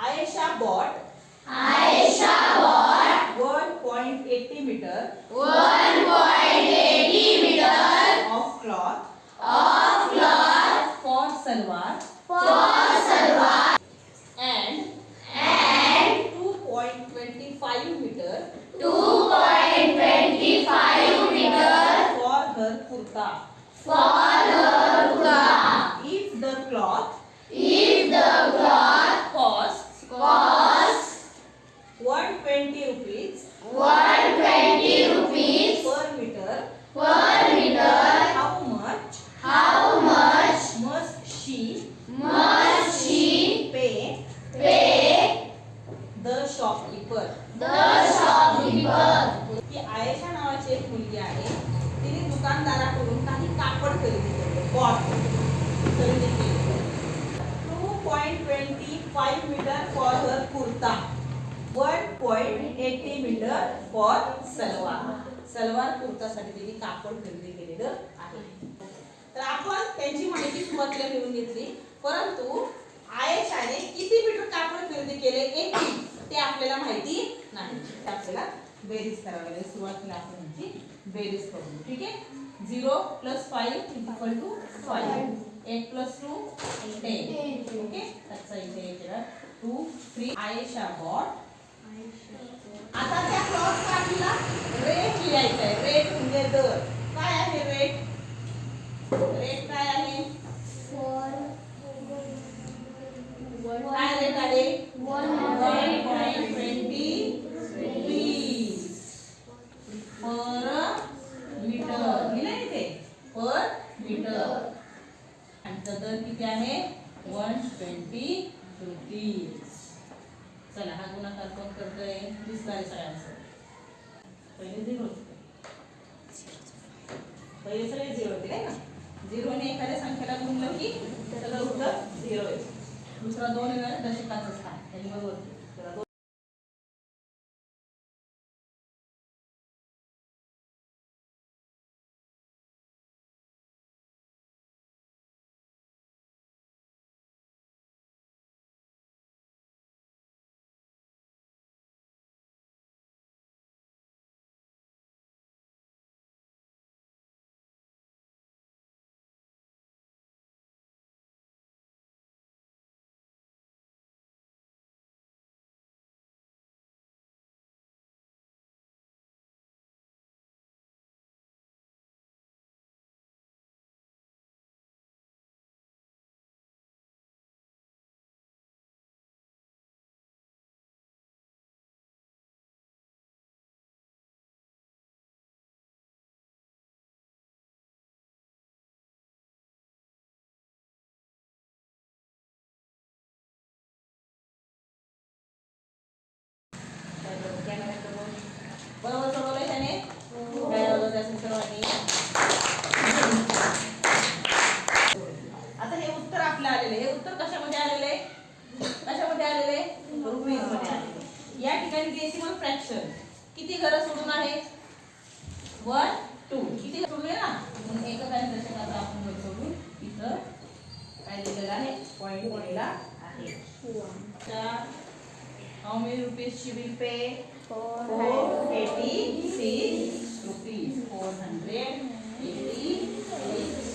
Ayesha bought Aisha bought 1.80 meter 1.80 meter of cloth of cloth for salwar for salwar and and 2.25 meter 2.25 meter for her kurta. for her kurta. If the cloth shopkeeper? की आयशा नावाची एक मुलगी आहे. तिने दुकानदाराकडून काही कापड खरेदी केले. बॉट खरेदी केले. Two point twenty five metre for her kurta one point eighty metre for salwar salwar कुर्तासाठी तिने कापड खरेदी केलेलं आहे. तर आपण त्यांची माहिती सुरुवातीला लिहून घेतली. परंतु आयशाने किती मीटर कापड खरेदी केले? एक ते आपल्याला माहिती नाही. आपल्याला बेरीज करावी लागेल. सुरुवातीला आपण यांची बेरीज करू. ठीक आहे? Zero plus five equal to five. Eight plus two ten. Okay? त्याचा इथे टू थ्री. आयशा बॉट. आता त्या क्लॉथ काढीला रेट लिहायचा आहे. रेट म्हणजे दर. काय आहे रेट रेट काय आहे? काय रेट आहे one point twenty rupees per metre लिहिलंय इथे पर मीटर आणि तो दर किती आहे? वन ट्वेंटी रुपीज चला हा गुणाकार कोण करतोय? दिसतंय सगळ्यांचं. पहिले झिरो पहिले सगळे झिरो होते नाही का? झिरोने एखाद्या संख्येला गुणलं की सगळं उत्तर झिरो आहे दुसरा दोन वेळा दशकाचं स्थान. त्यांनी बरोबर सगळं त्याने सर्वांनी आता हे उत्तर आपलं आलेलं हे उत्तर कशामध्ये आलेलं आहे? कशामध्ये आलेलं आहे? रुपीज या ठिकाणी डेसिमल फ्रॅक्शन किती घरं सोडून आहे? वन टू किती सोडले ना? एककाने दशकाचा आपण घर सोडून इथं काय दिलेलं आहे? पॉईंट दिलेला आहे. How many rupees she will pay 486 rupees 486